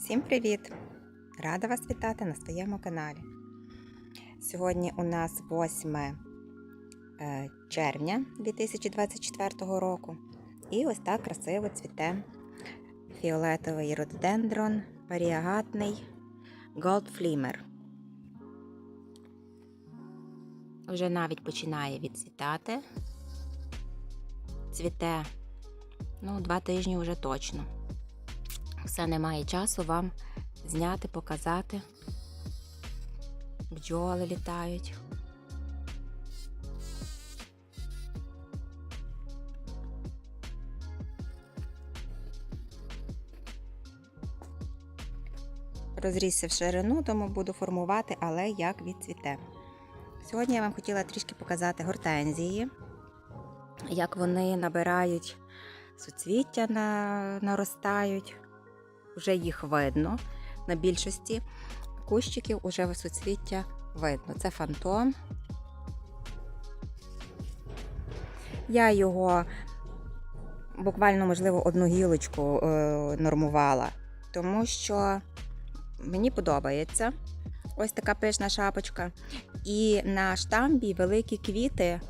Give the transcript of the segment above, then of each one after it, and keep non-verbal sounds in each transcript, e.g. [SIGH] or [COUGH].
Всім привіт! Рада вас вітати на своєму каналі. Сьогодні у нас 8 е, червня 2024 року. І ось так красиво цвіте фіолетовий рододендрон, варіагатний Gold Flimmer. Вже навіть починає відцвітати. Цвіте ну, два тижні вже точно все немає часу вам зняти, показати. Бджоли літають. Розрісся в ширину, тому буду формувати, але як відцвіте. Сьогодні я вам хотіла трішки показати гортензії, як вони набирають суцвіття, наростають вже їх видно. На більшості кущиків уже суцвіття видно. Це фантом. Я його буквально, можливо, одну гілочку е, нормувала, тому що мені подобається ось така пишна шапочка. І на штамбі великі квіти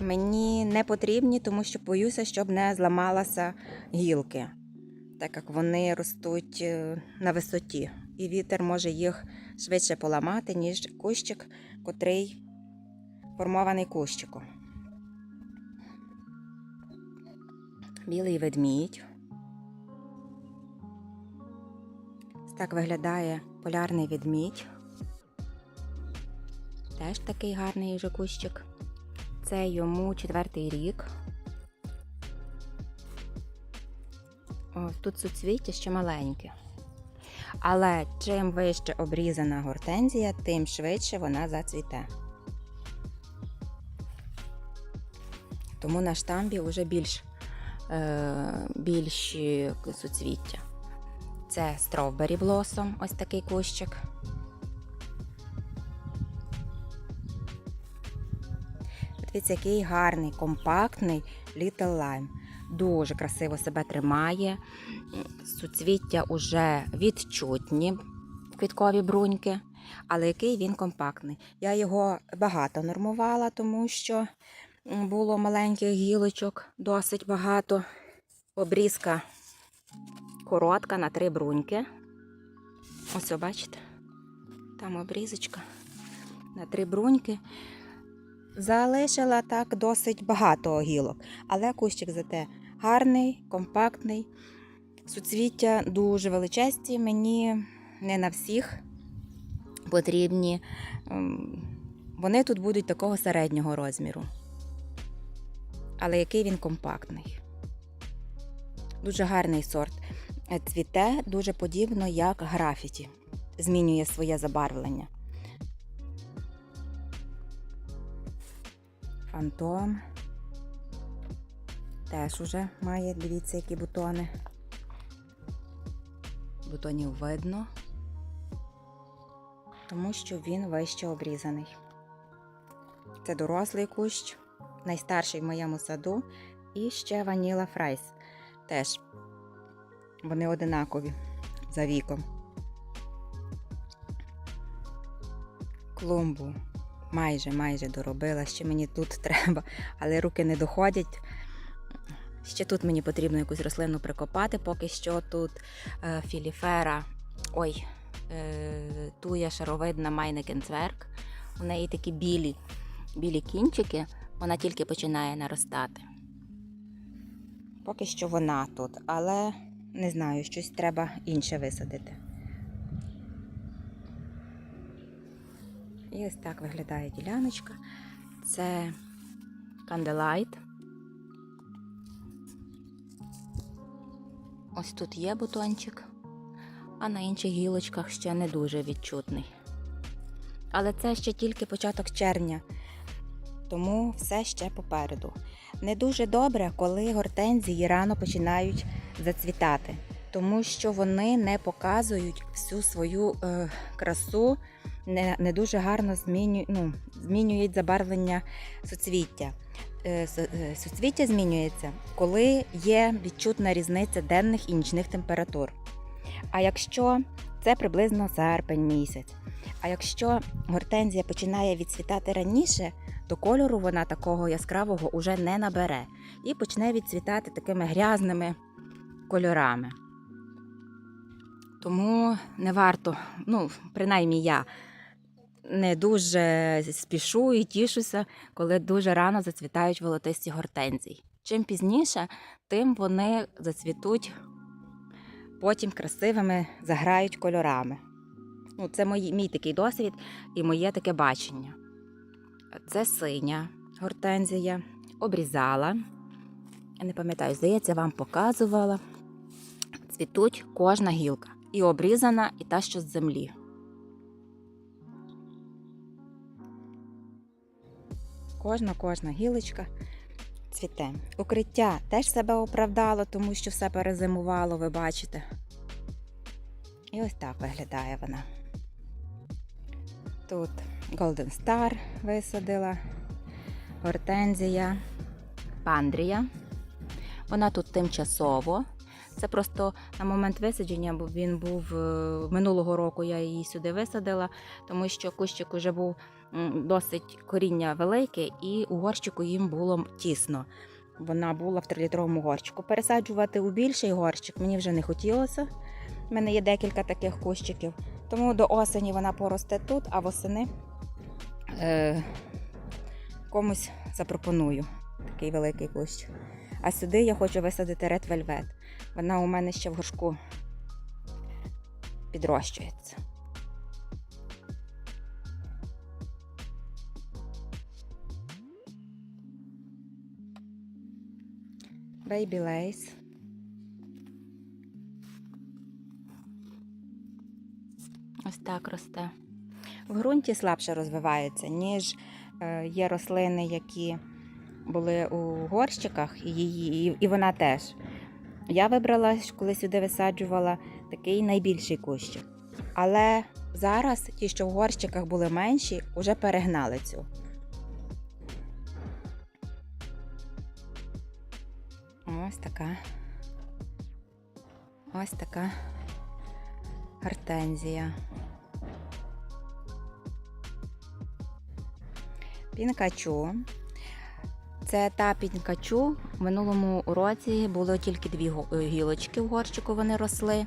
мені не потрібні, тому що боюся, щоб не зламалася гілки так як вони ростуть е, на висоті, і вітер може їх швидше поламати, ніж кущик, котрий формований кущиком. Білий ведмідь. Так виглядає полярний ведмідь. Теж такий гарний вже кущик. Це йому четвертий рік. Тут суцвіття ще маленьке. Але чим вище обрізана гортензія, тим швидше вона зацвіте. Тому на штамбі вже більш, е, більші суцвіття. Це Strawberry Blossom, ось такий кущик. Дивіться, який гарний, компактний Little Lime дуже красиво себе тримає. Суцвіття уже відчутні квіткові бруньки, але який він компактний. Я його багато нормувала, тому що було маленьких гілочок, досить багато. Обрізка коротка на три бруньки. Ось, бачите? Там обрізочка на три бруньки. Залишила так досить багато гілок, але кущик зате гарний, компактний. Суцвіття дуже величезні, мені не на всіх потрібні. Ем, вони тут будуть такого середнього розміру. Але який він компактний. Дуже гарний сорт. Цвіте дуже подібно, як графіті. Змінює своє забарвлення. Фантом. Теж уже має, дивіться, які бутони. Бутонів видно, тому що він вище обрізаний. Це дорослий кущ, найстарший в моєму саду. І ще ваніла фрайс. Теж вони одинакові за віком. Клумбу майже майже доробила, ще мені тут треба, але руки не доходять. Ще тут мені потрібно якусь рослину прикопати, поки що тут е, філіфера, ой, е, туя шаровидна майнекенцверк. У неї такі білі, білі кінчики, вона тільки починає наростати. Поки що вона тут, але не знаю, щось треба інше висадити. І ось так виглядає діляночка. Це канделайт. Ось тут є бутончик, а на інших гілочках ще не дуже відчутний. Але це ще тільки початок червня, тому все ще попереду. Не дуже добре, коли гортензії рано починають зацвітати, тому що вони не показують всю свою е, красу не не дуже гарно змінюють, ну, змінюють забарвлення суцвіття. Е, е, суцвіття змінюється, коли є відчутна різниця денних і нічних температур. А якщо це приблизно серпень місяць. А якщо гортензія починає відцвітати раніше, то кольору вона такого яскравого уже не набере і почне відцвітати такими грязними кольорами. Тому не варто, ну, принаймні я не дуже спішу і тішуся, коли дуже рано зацвітають волотисті гортензії. Чим пізніше, тим вони зацвітуть потім красивими заграють кольорами. Ну, це мій, мій такий досвід і моє таке бачення. Це синя гортензія, обрізала. Я не пам'ятаю, здається, вам показувала. Цвітуть кожна гілка. І обрізана, і та, що з землі. Кожна кожна гілочка цвіте. Укриття теж себе оправдало, тому що все перезимувало, ви бачите. І ось так виглядає вона. Тут Golden Star висадила, гортензія, пандрія. Вона тут тимчасово. Це просто на момент висадження, бо він був е, минулого року, я її сюди висадила, тому що кущик уже був досить коріння велике, і у горщику їм було тісно. Вона була в 3-літровому горщику. Пересаджувати у більший горщик мені вже не хотілося. У мене є декілька таких кущиків. Тому до осені вона поросте тут, а восени е, комусь запропоную такий великий кущ. А сюди я хочу висадити Red Velvet. Вона у мене ще в горшку підрощується. Baby Lace. Ось так росте. В ґрунті слабше розвивається, ніж е, є рослини, які були у горщиках, і, її, і- і вона теж. Я вибрала, коли сюди висаджувала, такий найбільший кущик. Але зараз ті, що в горщиках були менші, вже перегнали цю. Ось така. Ось така гортензія. Пінкачу. Це та пінкачу. В минулому році було тільки дві е, гілочки в горщику, вони росли.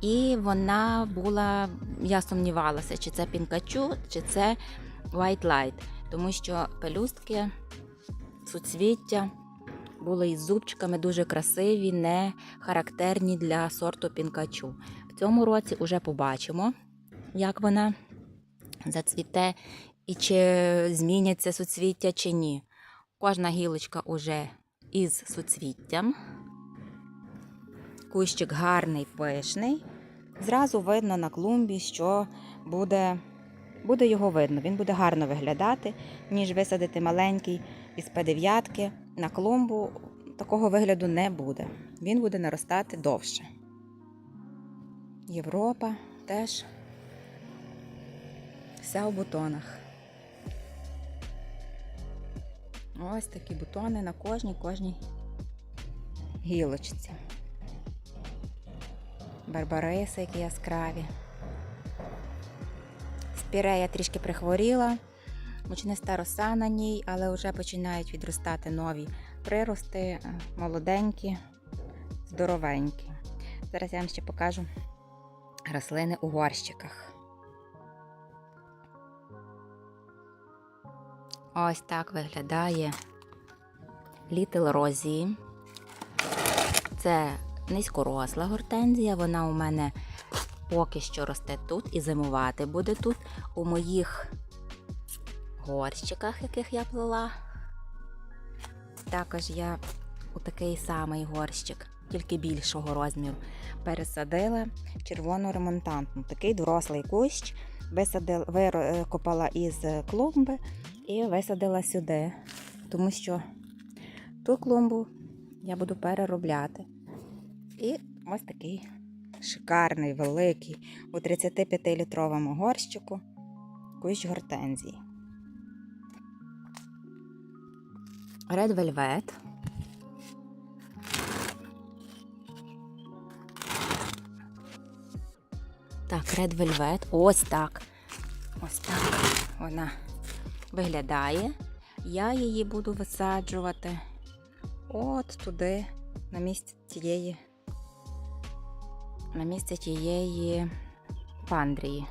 І вона була, я сумнівалася, чи це пінкачу, чи це White Light, тому що пелюстки, суцвіття були із зубчиками дуже красиві, не характерні для сорту пінкачу. В цьому році вже побачимо, як вона зацвіте і чи зміняться суцвіття, чи ні. Кожна гілочка уже із суцвіттям. Кущик гарний, пишний. Зразу видно на клумбі, що буде, буде його видно. Він буде гарно виглядати, ніж висадити маленький із П9 на клумбу. Такого вигляду не буде. Він буде наростати довше. Європа теж вся у бутонах. Ось такі бутони на кожній кожній гілочці. Барбариси, які яскраві. Спірея трішки прихворіла, мучниста роса на ній, але вже починають відростати нові прирости, е, молоденькі, здоровенькі. Зараз я вам ще покажу рослини у горщиках. Ось так виглядає Little Rosie. Це низькоросла гортензія. Вона у мене поки що росте тут і зимувати буде тут у моїх горщиках, яких я плела. Також я у такий самий горщик, тільки більшого розміру, пересадила червону ремонтантну. Такий дорослий кущ викопала із клумби і висадила сюди, тому що ту клумбу я буду переробляти. І ось такий шикарний, великий, у 35-літровому горщику кущ гортензії. Red Velvet. Так, Red Velvet. Ось так. Ось так вона виглядає. Я її буду висаджувати от туди, на місце тієї, на місце тієї пандрії.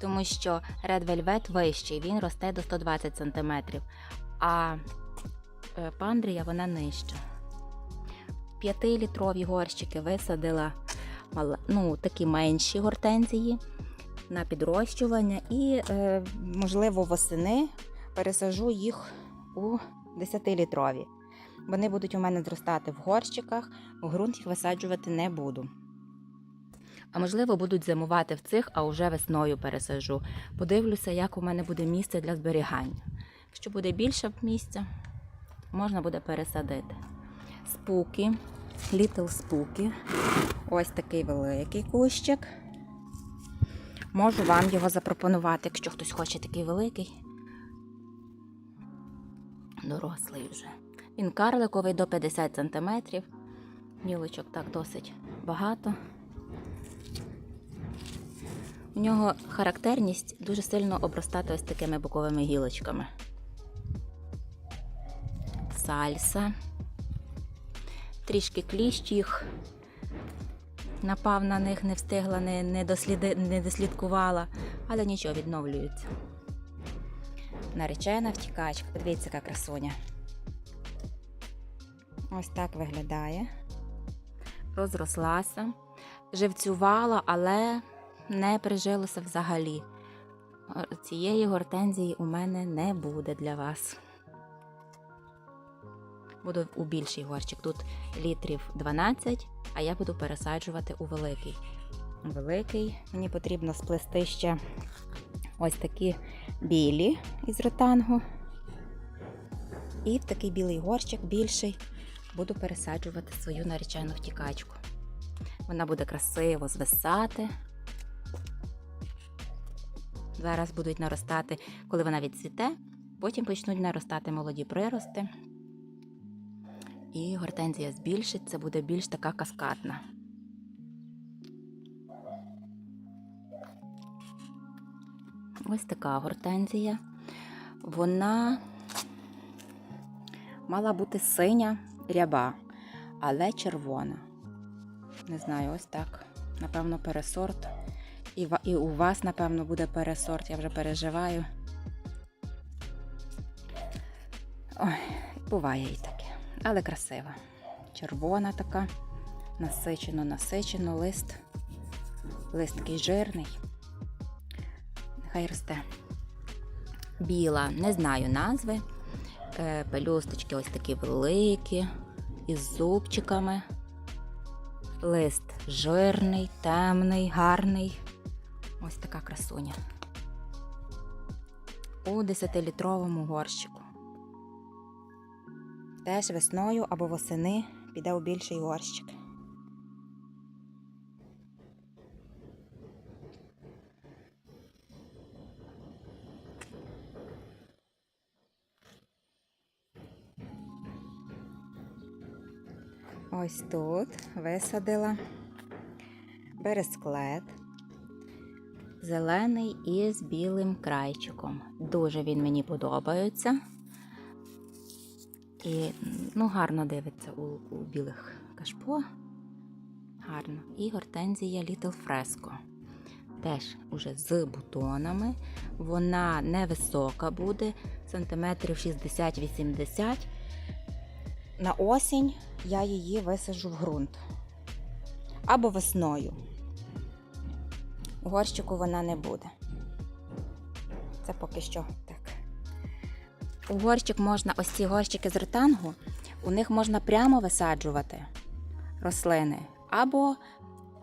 Тому що Red Velvet вищий, він росте до 120 см, а е, пандрія вона нижча. П'ятилітрові горщики висадила ну, такі менші гортензії на підрощування і, е, можливо, восени пересажу їх у 10-літрові. Вони будуть у мене зростати в горщиках, у ґрунт їх висаджувати не буду. А можливо, будуть зимувати в цих, а вже весною пересажу. Подивлюся, як у мене буде місце для зберігання. Якщо буде більше місця, можна буде пересадити. Спуки, Little спуки. Ось такий великий кущик. Можу вам його запропонувати, якщо хтось хоче такий великий. Дорослий вже. Він карликовий до 50 см. Мілочок так досить багато. У нього характерність дуже сильно обростати ось такими боковими гілочками. Сальса. Трішки кліщ їх напав на них, не встигла, не, не, досліди, не дослідкувала, але нічого відновлюються. Наречена втікачка. Подивіться, яка красуня. Ось так виглядає. Розрослася, живцювала, але не прижилося взагалі. Цієї гортензії у мене не буде для вас. Буду у більший горщик. Тут літрів 12, а я буду пересаджувати у великий. Великий мені потрібно сплести ще ось такі білі із ротангу. І в такий білий горщик більший буду пересаджувати свою наречену втікачку. Вона буде красиво звисати. Зараз будуть наростати, коли вона відцвіте, потім почнуть наростати молоді прирости. І гортензія збільшиться, буде більш така каскадна. Ось така гортензія. Вона мала бути синя ряба, але червона. Не знаю, ось так. Напевно, пересорт. І, у вас, напевно, буде пересорт, я вже переживаю. Ой, буває і таке. Але красива. Червона така, насичено, насичено, лист. Лист такий жирний. Нехай росте. Біла, не знаю назви. Е, Пелюсточки ось такі великі, із зубчиками. Лист жирний, темний, гарний. Ось така красуня. У 10-літровому горщику. Теж весною або восени піде у більший горщик. Ось тут висадила бересклет. Зелений із білим крайчиком. Дуже він мені подобається. І ну, гарно дивиться у, у білих кашпо. Гарно. І гортензія Little Fresco. Теж уже з бутонами. Вона невисока буде, сантиметрів 60-80. На осінь я її висажу в ґрунт. Або весною. У горщику вона не буде. Це поки що. У горщик можна, ось ці горщики з ротангу, у них можна прямо висаджувати рослини. Або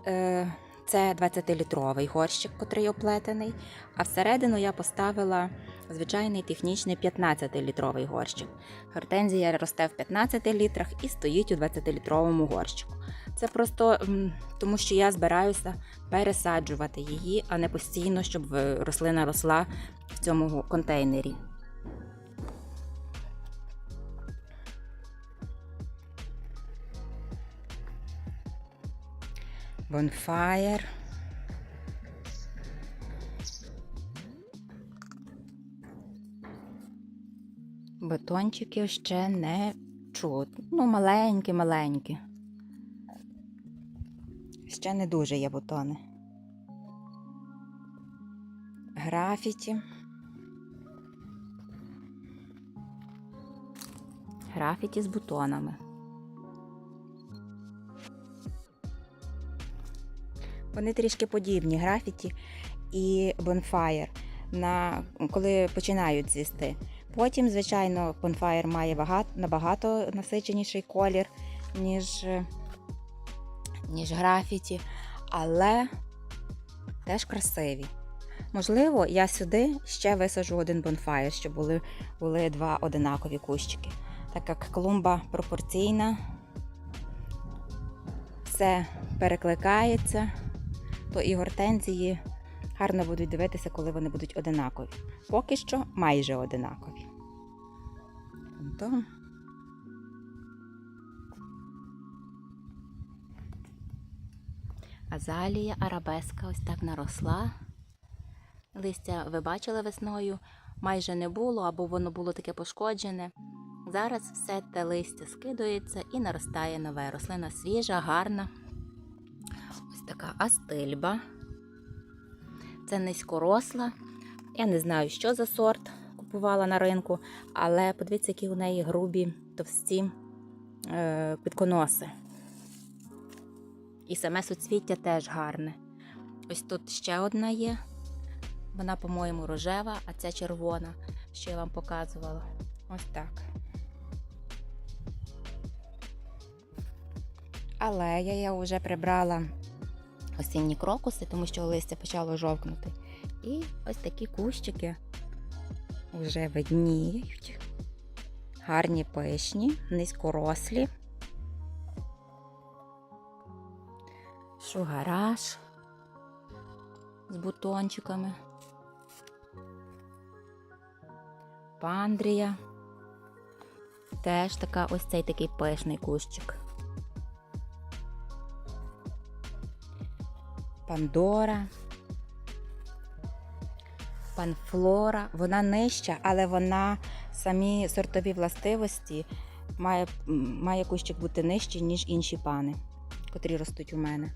е, це 20-літровий горщик, котрий оплетений, а всередину я поставила звичайний технічний 15-літровий горщик. Гортензія росте в 15 літрах і стоїть у 20-літровому горщику. Це просто тому, що я збираюся пересаджувати її, а не постійно, щоб рослина росла в цьому контейнері. Bonfire. Бетончиків ще не чути. Ну, маленькі-маленькі. Ще не дуже є бутони. Графіті. Графіті з бутонами. Вони трішки подібні графіті і бонфаєр, коли починають цвісти. Потім, звичайно, бонфаєр має багато, набагато насиченіший колір, ніж, ніж графіті, але теж красиві. Можливо, я сюди ще висаджу один бонфаєр, щоб були, були два одинакові кущики. Так як клумба пропорційна, все перекликається, то і гортензії гарно будуть дивитися, коли вони будуть одинакові. Поки що майже одинакові. То. Азалія арабеска ось так наросла. Листя ви бачили весною, майже не було, або воно було таке пошкоджене. Зараз все те листя скидується і наростає нове. Рослина свіжа, гарна. Така астильба. Це низькоросла. Я не знаю, що за сорт купувала на ринку, але подивіться, які у неї грубі, товсті е, підконоси. І саме суцвіття теж гарне. Ось тут ще одна є. Вона, по-моєму, рожева, а ця червона, що я вам показувала. Ось так. Але я, я вже прибрала осінні крокуси, тому що листя почало жовкнути. І ось такі кущики вже видніють. Гарні пишні, низькорослі. Шугараж з бутончиками. Пандрія. Теж така ось цей такий пишний кущик. Пандора. Панфлора. Вона нижча, але вона самі сортові властивості має, має кущик бути нижчий, ніж інші пани, котрі ростуть у мене.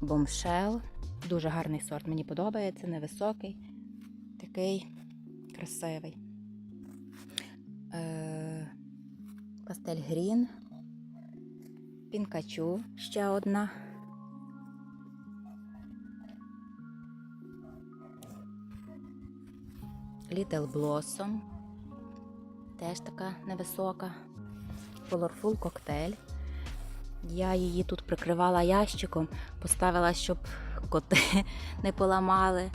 Бомшел. Дуже гарний сорт. Мені подобається, невисокий, такий красивий. Е, Пастель Грін. Пінкачу ще одна. Little Blossom. Теж така невисока. Colorful коктейль. Я її тут прикривала ящиком, поставила, щоб коти [LAUGHS] не поламали.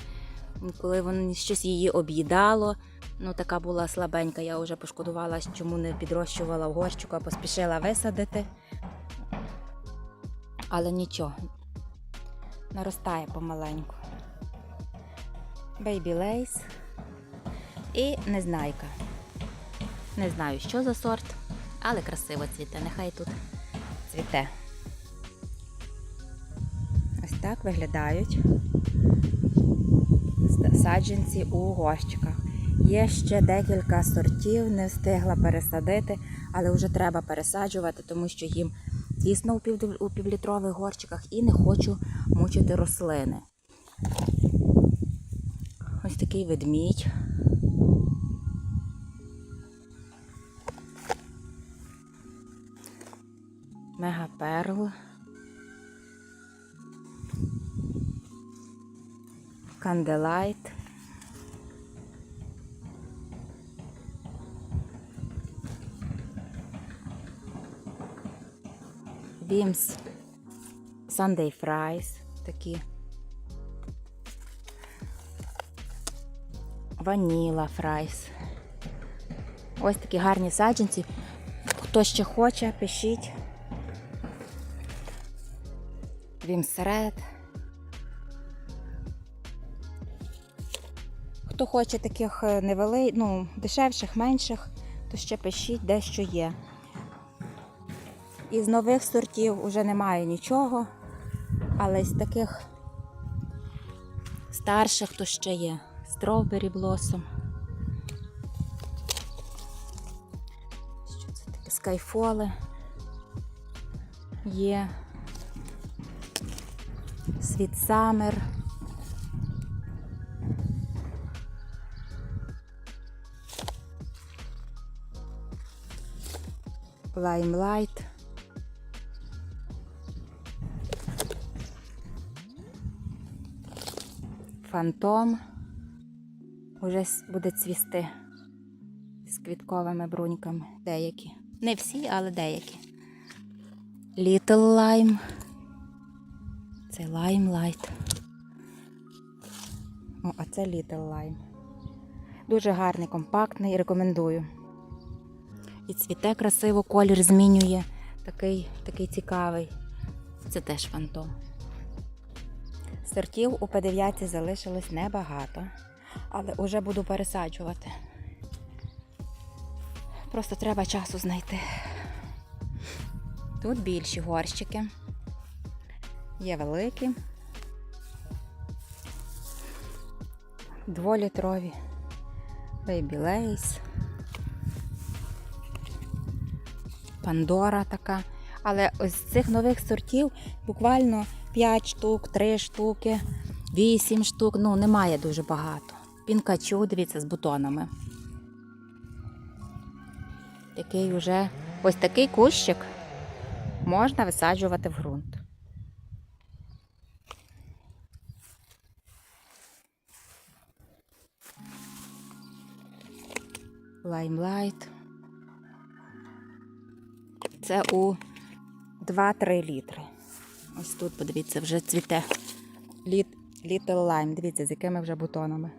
Коли вони щось її об'їдало, ну така була слабенька, я вже пошкодувала, чому не підрощувала в горщику, а поспішила висадити. Але нічого, наростає помаленьку. Бейбі лейс і незнайка. Не знаю, що за сорт, але красиво цвіте. Нехай тут цвіте. Ось так виглядають саджанці у горщиках. Є ще декілька сортів, не встигла пересадити, але вже треба пересаджувати, тому що їм тісно у, пів, у півлітрових горщиках і не хочу мучити рослини. Ось такий ведмідь. Мегаперл. Канделайт. Вімс Sunday Fries такі. Ваніла фрайс. Ось такі гарні саджанці. Хто ще хоче, пишіть. твімсеред. Хто хоче таких е, невели... ну, дешевших, менших, то ще пишіть де що є. Із нових сортів вже немає нічого, але з таких старших то ще є. Стробері блосом. Що це таке? Скайфоли є. Світ Самер. Лаймлайт. Фантом уже буде цвісти з квітковими бруньками. Деякі. Не всі, але деякі. Little Lime. Це Limelight. О, а це Little Lime. Дуже гарний, компактний, рекомендую. І цвіте красиво, колір змінює. Такий, такий цікавий. Це теж фантом. Сортів у П9 залишилось небагато, але вже буду пересаджувати. Просто треба часу знайти. Тут більші горщики. Є великі. Дволітрові. Baby Lace. Пандора така. Але ось з цих нових сортів буквально 5 штук, 3 штуки, 8 штук. Ну, немає дуже багато. Пінкачу, дивіться, з бутонами. Такий уже ось такий кущик можна висаджувати в ґрунт. Лаймлайт. Це у 2-3 літри. Ось тут, подивіться, вже цвіте. Літ, Little Lime. Дивіться, з якими вже бутонами.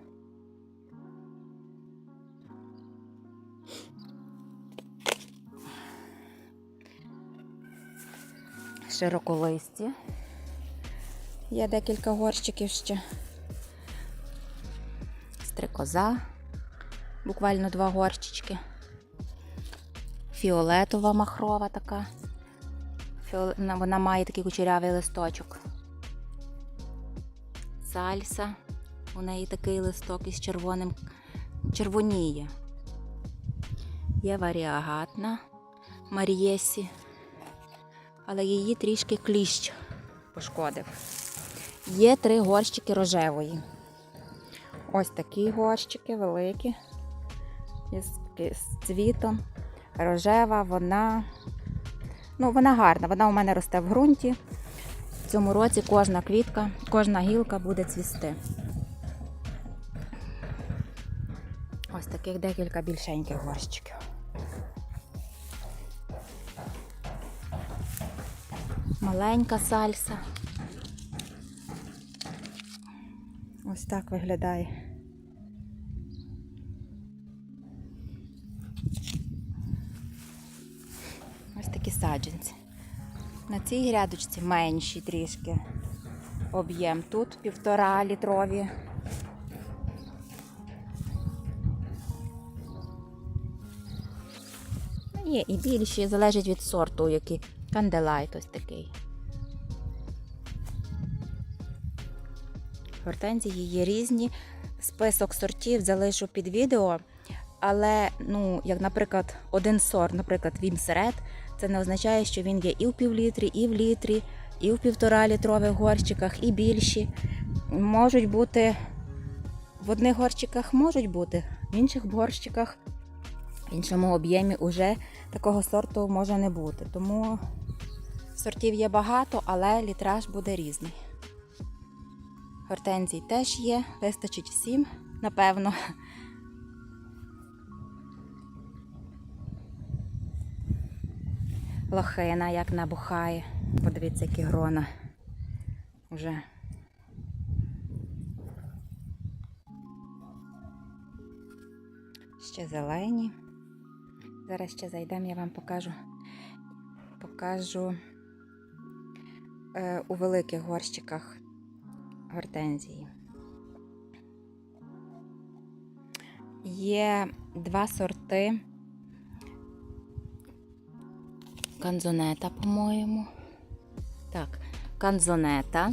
Широколисті. Є декілька горщиків ще. Стрикоза. Буквально два горщички. Фіолетова махрова така. Фіол- вона- має такий кучерявий листочок. Сальса. У неї такий листок із червоним червоніє. Є варіагатна Марієсі, але її трішки кліщ пошкодив. Є три горщики рожевої. Ось такі горщики великі. З цвітом. Рожева, вона. Ну, вона гарна, вона у мене росте в ґрунті. В цьому році кожна квітка, кожна гілка буде цвісти. Ось таких декілька більшеньких горщиків. Маленька сальса. Ось так виглядає. Саджанці. На цій грядочці менші трішки об'єм. Тут півтора літрові. Ну, Є і більші, залежить від сорту, який канделайт ось такий. Гортензії є різні. Список сортів залишу під відео. Але, ну, як, наприклад, один сорт, наприклад, вімсерет, це не означає, що він є і в півлітрі, і в літрі, і в півтора літрових горщиках, і більші. Можуть бути в одних горщиках можуть бути, в інших горщиках, в іншому об'ємі уже такого сорту може не бути. Тому сортів є багато, але літраж буде різний. Гортензій теж є, вистачить всім, напевно. Лохина як набухає. Подивіться, які грона. Уже. Ще зелені. Зараз ще зайдемо, я вам покажу. Покажу е, у великих горщиках гортензії. Є два сорти канзонета, по-моєму. Так, канзонета,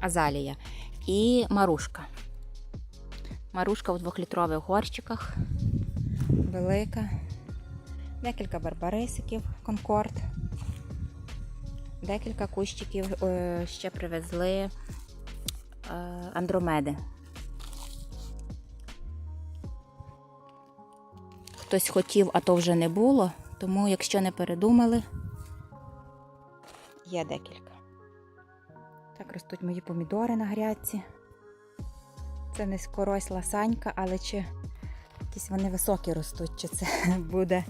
азалія і марушка. Марушка у двохлітрових горщиках. Велика. декілька барбарисиків Конкорд, декілька кущиків е, ще привезли е, андромеди. Хтось хотів, а то вже не було, тому якщо не передумали, є декілька. Так ростуть мої помідори на грядці. Це низькоросла санька, але чи якісь вони високі ростуть, чи це [LAUGHS] буде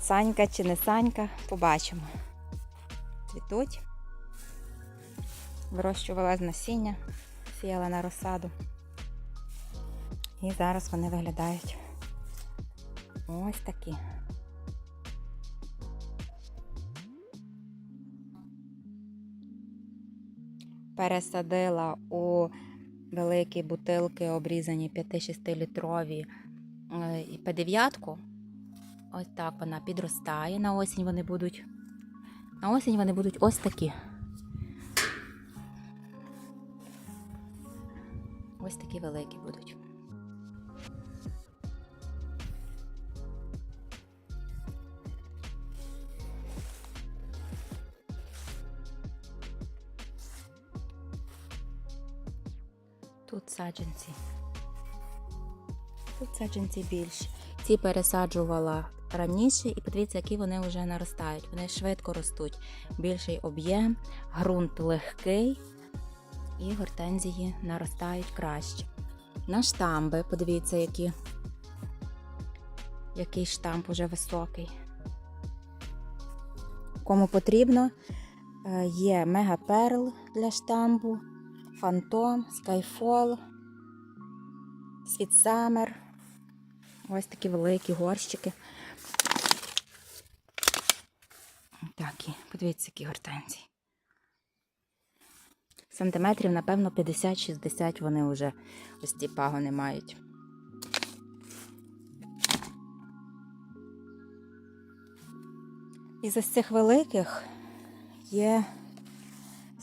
санька чи не санька, побачимо. Цвітуть. Вирощувала з насіння, сіяла на розсаду. І зараз вони виглядають ось такі. Пересадила у великі бутилки, обрізані 5-6 літрові е, П9. Ось так вона підростає. На осінь вони будуть. На осінь вони будуть ось такі. Ось такі великі будуть. Тут саджанці. Тут саджанці більші. Ці пересаджувала раніше, і подивіться, які вони вже наростають. Вони швидко ростуть. Більший об'єм, ґрунт легкий, і гортензії наростають краще. На штамби, подивіться, які, який штамп уже високий. Кому потрібно, е, є мегаперл для штампу, фантом, скайфол, світсамер. Ось такі великі горщики. Такі, подивіться, які гортензії. Сантиметрів, напевно, 50-60 вони вже ось ці пагони мають. Із ось цих великих є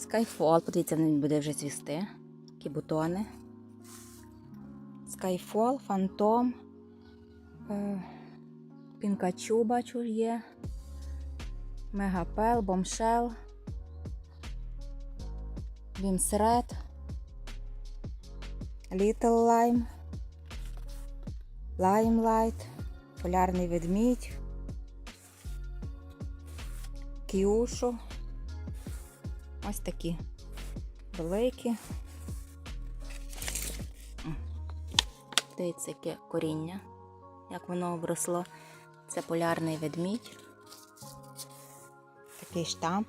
Skyfall. Подивіться, він буде вже цвісти. Такі бутони. Skyfall, Phantom, е, Пінкачу, бачу, є. Мегапел, Бомшел, Вімсред, Little Lime, Limelight, Полярний ведмідь, Кіушу. Ось такі великі. Дивіться, яке коріння, як воно обросло. Це полярний ведмідь. Такий штамп.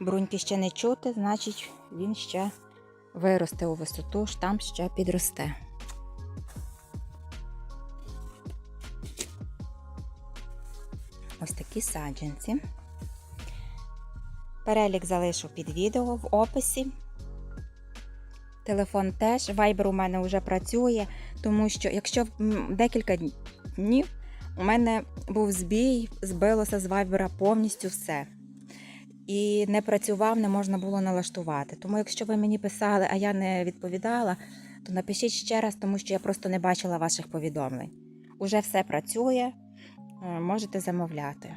Бруньки ще не чути, значить він ще виросте у висоту, штамп ще підросте. Ось такі саджанці. Перелік залишу під відео в описі. Телефон теж. Viber у мене вже працює, тому що якщо декілька днів у мене був збій, збилося з Viber повністю все. І не працював, не можна було налаштувати. Тому, якщо ви мені писали, а я не відповідала, то напишіть ще раз, тому що я просто не бачила ваших повідомлень. Уже все працює, е, можете замовляти.